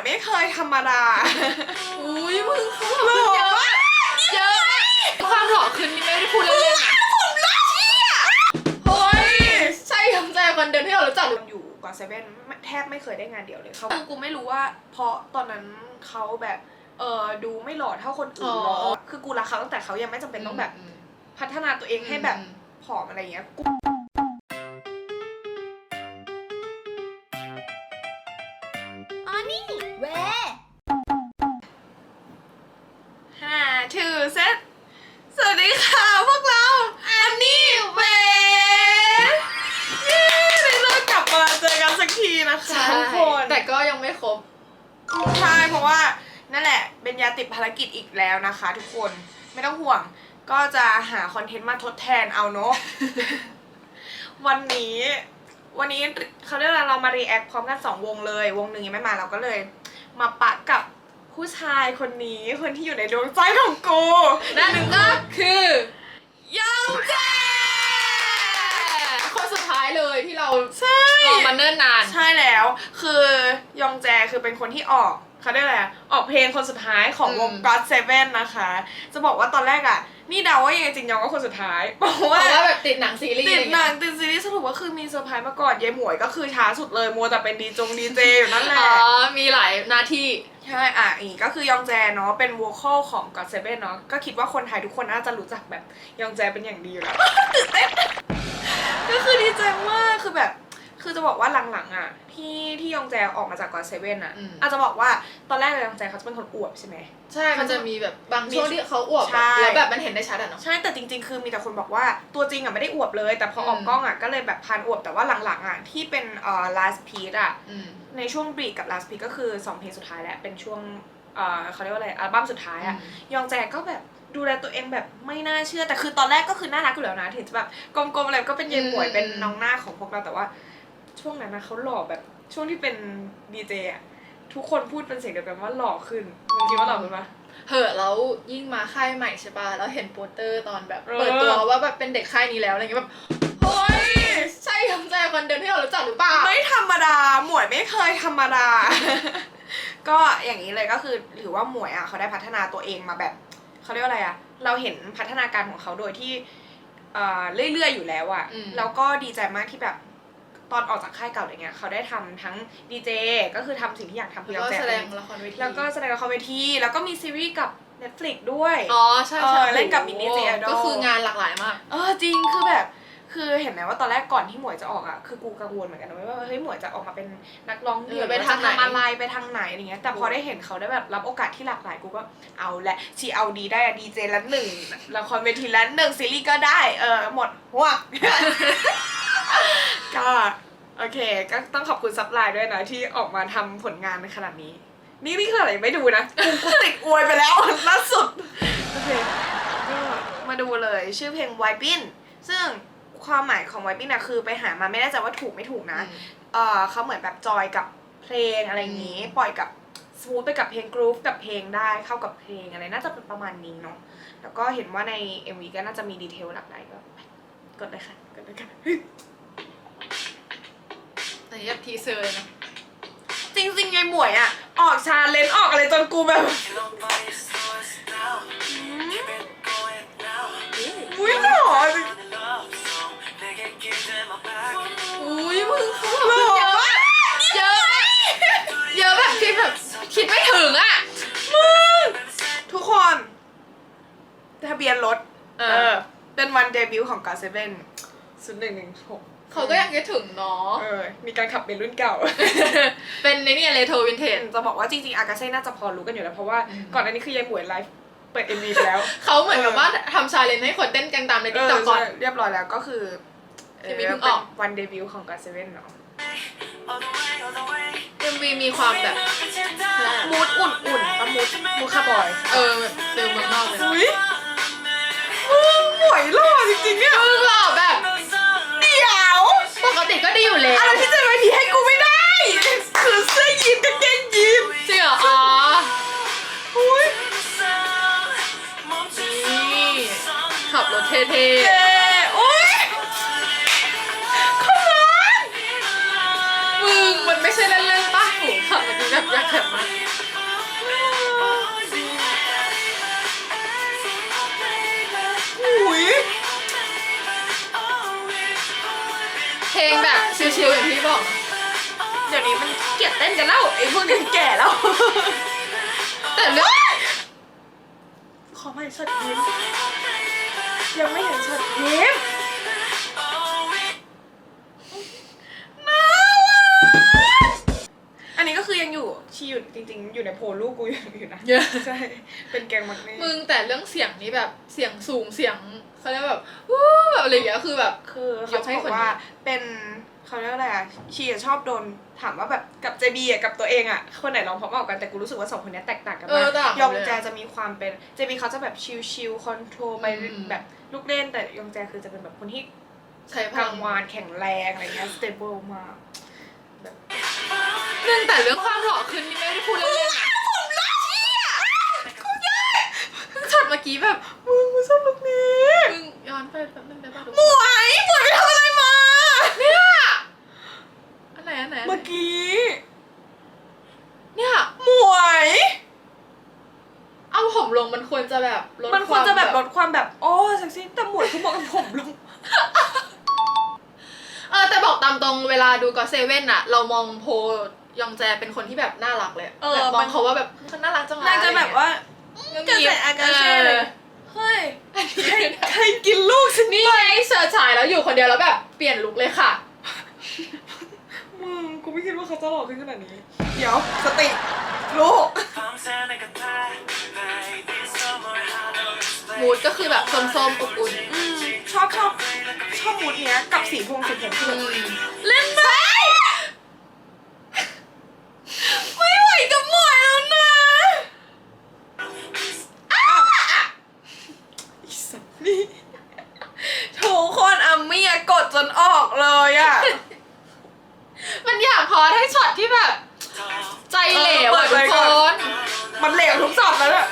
วยไม่เคยธรรมดาอุ้ยมึงเขาหล่อเยอะมากเยอะมากความหล่อขึ้นนี่ไม่ได้พูดเล่นๆนะผมรักเชี่ยเฮ้ยใช่คำใจคนเดิมที่เรารู้จักหรืออยู่ก่อนเซเว่นแทบไม่เคยได้งานเดียวเลยเขาคือกูไม่รู้ว่า เพราะตอนนั้นเขาแบบเออดูไม่หล่อเท่าคนอื่นหรอกคือกูรักเขาตั้งแต่เขายังไม่จำเป็นต้องแบบ พัฒนาตัวเองให้แบบผอมอะไรอย่างเงี้ยกู แล้วนะคะ ทุกคนไม่ต้องห่วง ก็จะหาคอนเทนต์มาทดแทนเอาเนาะวันนี้ วันนี้เขาเรียกว่าเรามารีแอคพร้อมกันสองวงเลย วงหนึ่งยังไม่มาเราก็เลย มาปะกับผู้ชายคนนี้คนที่อยู่ในดวงใจของกูนั่นก็คือยังแจคนสุดท้าย เลยที่เราใช่รอมาเนิ่นนาน ใช่แล้ว คือยองแจคือเป็นคนที่ออกเขาเรียกอะไรอะออกเพลงคนสุดท้ายของวงอืม God Seven นะคะ จะบอกว่าตอนแรกอะ นี่เดาว่ายังไงจริงยองก็คนสุดท้ายเพราะเพว่าราะว่าแบบติดหนังซีรีส์ติดหนังอะไรเงี้ยติดซีรีส์สรุปว่าคือมีเซอร์ไพรส์มาก่อนยายหมวยก็คือช้าสุดเลยมัวแต่เป็นดีจงดีเจอยู่นั่นแหละอ๋อมีหลายหน้าที่ใช่อะอีกก็คือยองแจเนาะเป็นว o ค a l ของ God Seven เนาะก็คิดว่าคนไทยทุกคนน่าจะรู้จักแบบยองแจเป็นอย่างดีอยู่แล้วตื่นเต้น ก็คือดีใจมากคือแบบ คือจะบอกว่าหลังๆอะที่ที่ยองแจออกมาจาก God Seven อะอืม อาจจะบอกว่าตอนแรกเลยยองแจเขาจะเป็นคนอวบใช่ไหม ใช่ มันจะมีแบบบางช่วงที่เขาอวบใช่แบบแล้วแบบมันเห็นได้ชัดอะเนาะ ใช่แต่จริงๆ คือมีแต่คนบอกว่าตัวจริงอะไม่ได้อวบเลย แต่พอออกอืม กล้องอะก็เลยแบบพันอวบแต่ว่าหลังๆอะที่เป็นเอ่อ last piece อะ อืม ในช่วงบรีกกับ last piece ก็คือ 2 เพลงสุดท้ายแหละเป็นช่วงเอ่อเขาเรียกว่าอะไรอัลบั้มสุดท้ายอะยองแจก็แบบ ดูแลตัวเองแบบไม่น่าเชื่อแต่คือตอนแรกก็คือน่ารักอยู่แล้วนะถึงจะแบบกลมๆอะไรก็เป็นเย็นหมวยอืมเป็นน้องหน้าของพวกเราแต่ว่า ช่วงนั้นนะเขาหล่อแบบช่วงที่เป็นดีเจอะทุกคนพูดเป็นเสียงเดียวกันว่าหล่อขึ้นมึงคิดว่าหล่อขึ้นปะ เหอะแล้วยิ่งมาค่ายใหม่ใช่ป่ะแล้วเห็นโปสเตอร์ตอนแบบ เออ เปิดตัวว่าแบบเป็นเด็กค่ายนี้แล้วอะไรเงี้ยแบบเฮ้ยใช่คำใจคนเดิมที่เรารู้จักหรือเปล่า ไม่ธรรมดา หมวยไม่เคยธรรมดา ก็อย่างนี้เลยก็คือถือว่าหมวยอะเขาได้พัฒนาตัวเองมาแบบ เขาเรียกว่าอะไรอะเราเห็นพัฒนาการของเขาโดยที่เอ่อเรื่อยๆอยู่แล้วอะอืม แล้วก็ดีใจมากที่แบบตอนออกจากค่ายเก่าอะไรเงี้ยเขาได้ทำทั้งดีเจก็คือทำสิ่งที่อยากทำคือแล้วก็อยากแสดงเป็นละครเวทีแล้วก็แสดงละครเวทีแล้วก็มีซีรีส์กับ Netflix ด้วย อ๋อใช่เอใช่อเล่นกับมินนี่โอ้เจไอดอลก็คืองานหลากหลายมาก เออจริงคือแบบ คือเห็นไหมว่าตอนแรกก่อนที่หมวยจะออกอะคือกูกังวลเหมือนกันนะว่าเฮ้ยหมวยจะออกมาเป็นนักร้องเดี่ยวเออไปทางไหนจะทำอะไรไปทางไหนอะไรเงี้ยแต่พอได้เห็นเขาได้แบบรับโอกาสที่หลากหลายกูก็เอาแหละชีเอาดีได้อะดีเจละหนึ่งละครเวทีละหนึ่งซีรีส์ก็ได้ เออหมดหัวก็โอเค ก็ต้องขอบคุณซับไลน์ด้วยนะที่ออกมาทำผลงานในขนาดนี้ นี่นี่คืออะไรไม่ดูนะกูกูติดอวยไปแล้วล่าสุดโอเคก็มาดูเลยชื่อเพลง w i p i n ซึ่ง ความหมายของ w i p i n นะคือไปหามาไม่แน่ใจว่าถูกไม่ถูกนะเออเขาเหมือนแบบจอยกับเพลงอะไรอย่างนี้ ปล่อยกับสมูทไปกับเพลงกรุ๊ปกับเพลงได้เข้ากับเพลงอะไรน่าจะเป็นประมาณนี้เนาะแล้วก็เห็นว่าใน MV ก็น่าจะมีดีเทลหลากหลายก็ไปกดเลยค่ะกดเลยค่ะอันนี้แบบทีเซอร์เลยนะจริงๆไงหมวยอะ ออกชาเลนจ์ออกอะไรจนกูแบบอุ้ยหล่อจริง อุ้ยมึงเขาหล่อเยอะมากเยอะมากเยอะแบบที่แบบคิดไม่ถึงอะ มึงทุกคนทะเบียนรถ เออ เป็นวันเดบิวต์ของ God Seven ศูนย์หนึ่งหนึ่งหกเขาก็ยังคิดถึงเนาะ เออ มีการขับเป็นรุ่นเก่า เป็นในนี่เลโทวินเทจจะบอกว่าจริงๆ อากาเซ่น่าจะพอรู้กันอยู่แล้ว เพราะว่าก่อนหน้านี้คือยายหมวยไลฟ์เปิด MV ไปแล้ว เขาเหมือนกับว่าทำชาเลนจ์ให้คนเต้นกันตามในติ๊กต็อกก่อน เรียบร้อยแล้วก็คือ ที่มีเพิ่งออกเป็นวันเดบิวต์ของ God Seven เนาะ MV มีความแบบ มูดอุ่นๆปะมูดมูดคาร์บอย เออแบบฟิลเมืองนอกเลยอุ้ยมึงหมวยหล่อจริงๆเนี่ยมึงหล่อแบบเดี๋ยวปกติก็ดีอยู่แล้วอะไรที่จะมาทีให้กูไม่ได้ คือเสื้อยีนกางเกงยีนจริงเหรออ๋ออุ้ยนี่ขับรถเท่เเพลงแบบชิลๆอย่างที่บอก เดี๋ยวนี้มันเกลียดเต้นกันแล้วไอ้พวกนี้แก่แล้ว แต่เรื่องขอไม่ช็อตยิ้มยังไม่เห็นชัดตยิ้ม จริงๆอยู่ในโพลลูกกูอยู่อยู่นะเยอะ ใช่ เป็นแกงมักเน่มึงแต่เรื่องเสียงนี้แบบเสียงสูงเสียงเขาเรียกแบบวู้แบบอะไรอย่างเงี้ยคือแบบ คือยเขากจะให้บอคนกนี้ ว่าเป็นเขาเรียกว่าอะไรอะชีอะชอบโดนถามว่าแบบกับเจบีอะกับตัวเองอะคนไหนร้องเพราะมากกว่ากันแต่กูรู้สึกว่าสองคนเนี้ยแตกต่างกันเอมาอกต่างกันยองเลยแจอะจะมีความเป็นเจบีเขาจะแบบชิลๆคอนโทรลไปอืม แบบลูกเล่นแต่ยองแจคือจะเป็นแบบคนที่ ใช้พกลาลังงวานแข็งแรงอะไรเงี้ยสเตเบิลมากเรื่ องแต่เรื่องความหล่อขึ้นนี่ไม่ได้พูดเล่นๆนะผมรักชี่อะช็อตเมื่อกี้แบบมึงกูชอบลุคนี้มึงย้อนไปแป๊บนึงได้ป่ะทุกหคมนวยหมวยไปทำอะไรมาเนี่ยอันไหนอันไหนอันไหนเมื่อกี้เนี่ยหมวยเอาผมลงมันควรจะแบบลดมันควรจะแบบาลดความแบบโอ้เซ็กซี่แต่หมวยคือบอกกับผมลงเออแต่บอกตามตรงเวลาดูก็เซเว่นอะเรามองโพ ยองแจเป็นคนที่แบบน่ารักเลยเออแบบมมัองน เขาว่าแบบมันน่ารักจังเลยน่าจะแบบว่าอะไรเกิดเงี้ยใส่อากาเซ่เลยออเฮ้ยใครใครกินลูกฉันนี่ไงเสิร์ชฉายแล้วอยู่คนเดียวแล้วแบบเปลี่ยนลุคเลยค่ะ มึงกูไม่คิดว่าเขาจะหล่อขึ้นขนาดนี้ เดี๋ยวสติลูก มูดก็คือแบบส้มๆอบอุ่นอืมชอบชอบชอบมูดเนี้ยกับสีพวงสีผมคืออืแบบมเล่นไหมไม่ไหวกับหมวยแล้วนะอ้าวอะอีสัตว์นี่ทุกคนอามี่อะกดจนออกเลยอะ มันอยากพอให้ช็อตที่แบบ ใจเหลวอะ เออเปิ ทุ ด ก เลย ค ก่อน น มั นเหลวทุกสอบแล้วอะ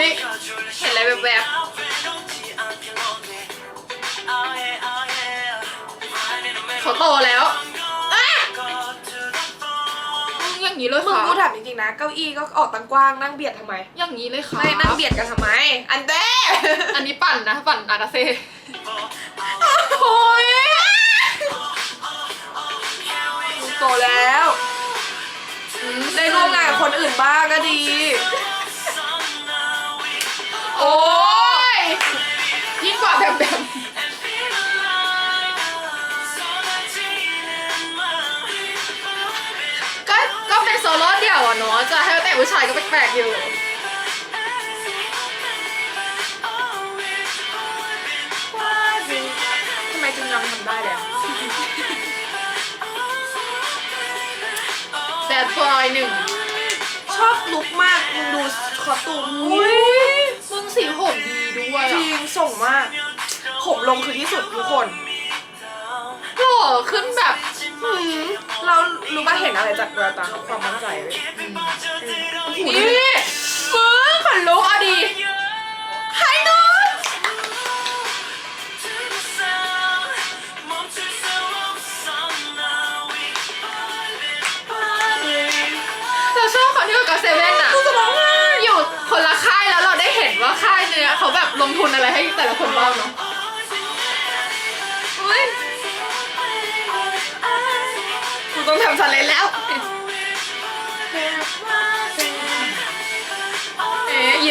นี่เห็นอะไรแบบๆเขาโตแล้วอะมึงอย่างนี้เลยมึงค่ะกูถามจริงๆนะ เก้าอี้ก็ออกตังกว้างนั่งเบียดทำไม อย่างนี้เลยค่ะไม่นั่งเบียดกันทำไม อันเด้อันนี้ปั่นนะ ปั่นอากาเซ่โอ้ย ตแล้วได้ร่วมงานกับคนอื่นบ้างก็ดี โอ้ยยิ่งกว่าแบบแบบก็ก็เป็นโซโล่เดี่ยวอะเนาะจะให้แต่ผู้ชายก็แปลกๆอยู่ ทำไมจึงยองทำได้เลยอะ แบดบอยหนึ่ง ชอบลุคมาก มึงดูคอสตูมอุ้ยมึงสีผมดีด้วยจอะริงส่งมาก ผมลงคือที่สุดทุกคนหล่อขึ้นแบบอืมเรารู้ป่ะเห็นอะไรจากแววตาเขาความมั่นใจเลยโอ้โหนี่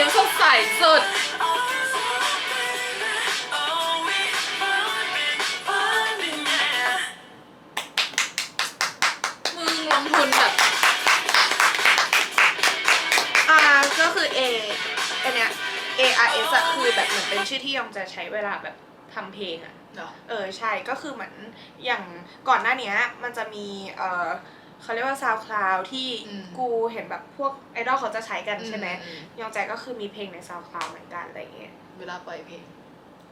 เอ๊ะยิ้มสดใสสุดมึงลงทุนแบบอ่าก็คือ A อันเนี้ย A R S อะคือแบบเหมือนเป็นชื่อที่ยองจะใช้เวลาแบบทำเพลงอะเนาะเออใช่ก็คือเหมือนอย่างก่อนหน้าเนี้ยมันจะมีเออ เขาเรียกว่าซาวคลาวที่กูเห็นแบบพวกไอดอลเขาจะใช้กันใช่ไหมอืยองแจก็คือมีเพลงในซาวคลาวเหมือนกันอะไรอย่างเงี้ย เวลาปล่อยเพลง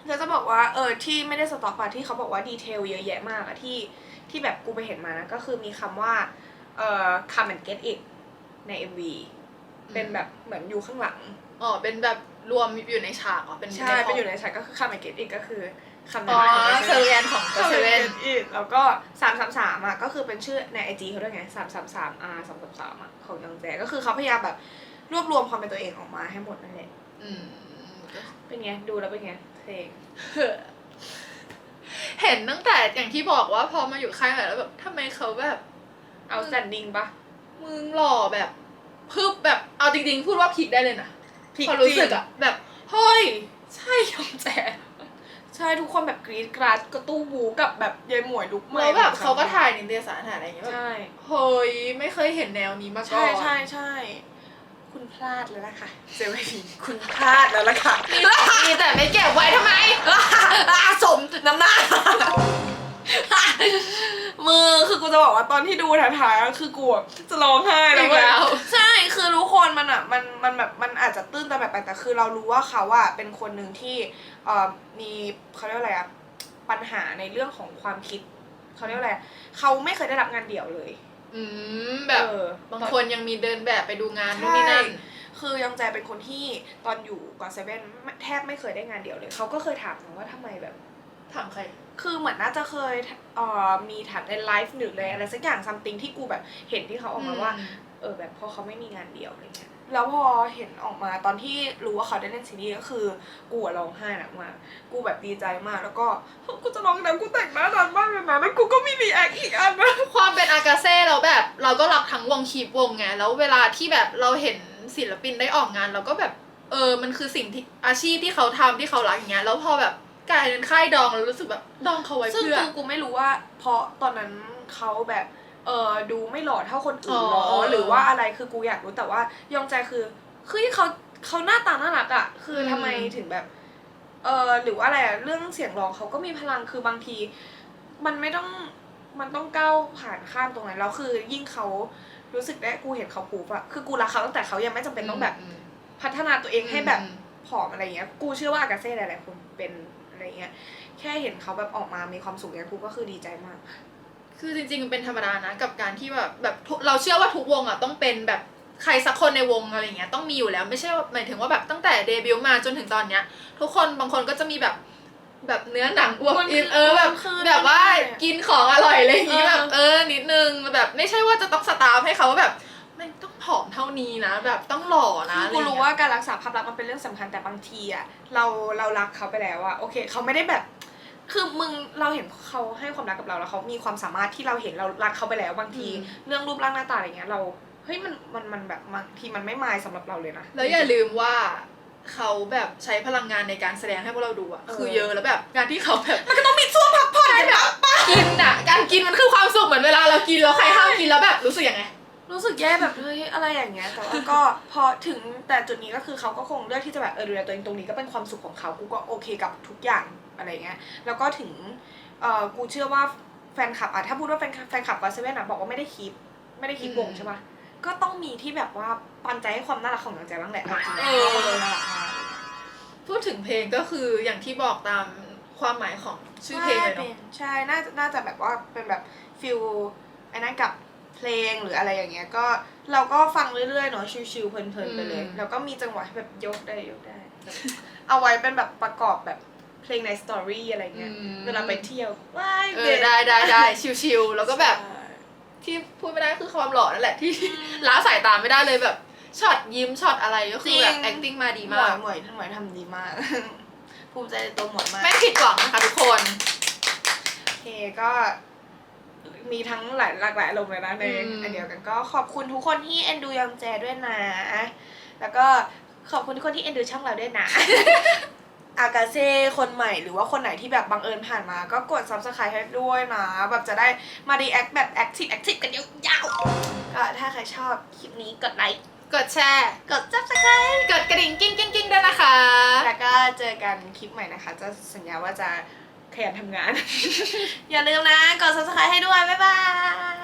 แล้วจะบอกว่าเออที่ไม่ได้สต็อกอะที่เขาบอกว่าดีเทลเยอะแยะมากอะที่ที่แบบกูไปเห็นมานะก็คือมีคำว่าเอ่อ come and get it ใน MV เป็นแบบเหมือนอยู่ข้างหลัง อ๋อ เป็นแบบรวมอยู่ในฉากอ๋อเป็นใช่เป็นอยู่ในฉากก็คือ come and get it ก็คือคำอ๋นั้อนของเซเว่นของก็เซเซเว่เว่นน แล้วก็สามสามสามอะก็คือเป็นชื่อในไอจีเขาด้วยไงสามสามสามอาสามสามสามอะของยังแจก็คือเขาพยายามแบบรวบรวมความเป็นตัวเองออกมาให้หมดนั่นแหละอืมเป็นไงดูแล้วเป็นไงเพลงเห็นตั้งแต่อย่างที่บอกว่าพอมาอยู่ค่ายใหม่แล้วแบบทำไมเขาแบบเอาแซนดิ้งปะมึงหล่อแบบพึบแบบเอาจริงๆ พูดว่าพีคได้เลยนะพีคพอรู้สึกจริงอะแบบเฮ้ยใช่ยองแจใช่ทุกคนแบบกรี๊ดกราดกระตู้บูกับแบบยายหมวยลุกใหม่แล้วแบบเขาก็ถ่ายนิตยสารถ่ายอะไรอย่างเงี้ยแบบใช่เฮ้ยไม่เคยเห็นแนวนี้มาก่ใช่อนใช่ใช่คุณพลาดแล้วล่ะค่ะเซเว่นคุณพลาดแล้วล่ะค่ะมีแต่ไม่เก็บไว้ทำไมอาสมน้ำหน้า มือคือกูจะบอกว่าตอนที่ดูถ่ายๆอะคือกูอะจะร้องไห้แล้วอีกแล้ว ใช่คือทุกคนมันอะมันมันแบบมันอาจจะตื้นตันแบบไปแต่คือเรารู้ว่าเขาอะเป็นคนหนึ่งที่เอ่อมีเขาเรียกว่าอะไรอะปัญหาในเรื่องของความคิดเขาเรียกว่าอะไรอะเขาไม่เคยได้รับงานเดี่ยวเลยอืมแบบเออ บางคนยังมีเดินแบบไปดูงานนู่นนี่นั่นคือยองแจเป็นคนที่ตอนอยู่ก่อนเซเว่นแทบไม่เคยได้งานเดี่ยวเลย เขาก็เคยถามนะว่าทำไมแบบ ถามใคร คือเหมือนน่าจะเคยเอ่อมีถามในไลฟ์หรืออะไรอะไรสักอย่างซัมติงที่กูแบบเห็นที่เขาออกมาว่า เออแบบพอเขาไม่มีงานเดี่ยวอะไรเงี้ยแล้วพอเห็นออกมาตอนที่รู้ว่าเขาได้เล่นซีรีส์ก็คือกูอะร้องไห้หนักมากกูแบบดีใจมากแล้วก็กูจะร้องแล้วกูแต่งหน้านานมากเลยนะแล้วกูก็มีรีแอคอีกอันนะความเป็นอากาเซ่เราแบบเราก็รักทั้งวงคีบวงไงแล้วเวลาที่แบบเราเห็นศิลปินได้ออกงานเราก็แบบเออมันคือสิ่งที่อาชีพที่เขาทำที่เขารักอย่างเงี้ยแล้วพอแบบ กลายเป็นค่ายดองเรารู้สึกแบบดองเขาไว้ซึ่งเพื่อ กูกูไม่รู้ว่า เพราะตอนนั้นเขาแบบเออดูไม่หล่อเท่าคนอื่นหรออ๋อหรือว่าอะไรคือกูอยากรู้แต่ว่ายองใจคือคือเขาเขาหน้าตาน่ารักอะคือทำไมถึงแบบเออหรือว่าอะไรอะเรื่องเสียงร้องเขาก็มีพลังคือบางที มันไม่ต้องมันต้องก้าวผ่านข้ามตรงนั้นแล้วคือยิ่งเขารู้สึกได้กูเห็นเขาพูฟอะคือกูรักเขาตั้งแต่เขายังไม่จำเป็นต้องแบบพัฒนาตัวเองให้แบบ ผอมอะไรเงี้ย กูเชื่อว่าอากาเซ่หลายๆคนเป็น อะไรเงี้ยแค่เห็นเขาแบบออกมามีความสุขเนี่ยกูก็คือดีใจมาก คือจริงๆมันเป็นธรรมดานะกับการที่แบบแบบทุกเราเชื่อว่าทุกวงอะต้องเป็นแบบใครสักคนในวงอะไรเงี้ยต้องมีอยู่แล้วไม่ใช่ว่าหมายถึงว่าแบบตั้งแต่เดบิวต์มาจนถึงตอนเนี้ย ทุกคนบางคนก็จะมีแบบแบบเนื้อหนังอ้วกมันอินคือเออแบบมันคือแบบว่าได้อะกินของอร่อยอะไรอย่างงี้เออแบบเออนิดนึงแบบไม่ใช่ว่าจะต้องสตาร์ฟให้เขาว่าแบบไม่งต้อง ผอมเท่านี้นะ แบบต้องหล่อนะคืออะไรกูเงี้ยรู้ว่าการรักษาภาพลักษณ์มันเป็นเรื่องสำคัญแต่บางทีอะเราเรารักเขาไปแล้วอะโอเคเขาไม่ได้แบบ คือมึงเราเห็นเขาให้ความรักกับเราแล้วเขามีความสามารถที่เราเห็นเรารักเขาไปแล้วบางที เรื่องรูปร่างหน้าตาอะไรเงี้ยเราเฮ้ยมันมันมันแบบบางทีมันไม่มายสำหรับเราเลยนะ แล้วอย่าลืมว่าเขาแบบใช้พลังงานในการแสดงให้พวกเราดูอะเออ คือเยอะแล้วแบบการที่เขาแบบมันก็ต้องมีช่วงพักผ่อนกันแบบกินอะการกินมันคือความสุขเหมือนเวลาเรากินแล้วใครห้ามกินแล้วแบบรู้สึกยังไง รู้สึกแย่แบบเฮ้ยอะไรอย่างเงี้ย แต่ว่าก็พอถึงแต่จุดนี้ก็คือเขาก็คงเลือกที่จะแบบเออดูแลตัวเองตรงนี้ก็เป็นความสุขของเขากูก็โอเคกับทุกอย่างอะไรเงี้ย แล้วก็ถึงเออกูเชื่อว่าแฟนคลับอะถ้าพูดว่าแฟนคลับแฟนคลับก็เซเว่นอะบอกว่าไม่ได้คีปไม่ได้คีปวงอืมใช่ปะก็ต้องมีที่แบบว่าปันใจให้ความน่ารักของน้องแจบ้างแหละเอาจริงๆเออเพราะว่าน่ารักมากพูดถึงเพลงก็คืออย่างที่บอกตามความหมายของชื่อเพลงเลยใช่เนาะนใช่น่าจะน่าจะแบบว่าเป็นแบบฟิลไอ้นั่นกับ เพลงหรืออะไรอย่างเงี้ยก็เราก็ฟังเรื่อยๆเนาะชิวๆเพลินๆไปเลย แล้วก็มีจังหวะให้แบบยกได้ยกได้แบบเอาไว้เป็นแบบประกอบแบบเพลงในสตอรี่อะไรเงี้ยอืมเวลาไปเที่ยวว้ายเออได้ได้ได้ชิวๆแล้วก็แบบใช่ที่พูดไม่ได้คือความหล่อนั่นแหละที่ล้าสายตาไม่ได้เลยแบบช็อตยิ้มช็อตอะไรก็คือแบบ acting มาดีหมมาวยกหมวยหมวยทำดีมาก ภูมิใจในตัวหมวยมาก ไม่ผิดหวังนะคะทุกคน โอเคก็ มีทั้งหลายหลากหลายอารมณ์เลยนะในอืมอันเดียวกันก็ขอบคุณทุกคนที่เอ็นดูยองแจด้วยนะ แล้วก็ขอบคุณทุกคนที่เอ็นดูช่องเราด้วยนะ อากาเซ่คนใหม่หรือว่าคนไหนที่แบบบังเอิญผ่านมา ก็กด subscribe ให้ด้วยนะ แบบจะได้มาดีแอคแบบ active active กันยาวๆก็ถ้าใครชอบคลิปนี้กดไลค์กดแชร์ กด subscribe กดกระดิ่งกิ้งกิ้งกิ้งด้วยนะคะ แล้วก็เจอกันคลิปใหม่นะคะ จะสัญญาว่าจะ ขยันทำงาน อย่าลืมนะ กด subscribe ให้ด้วย บ๊ายบาย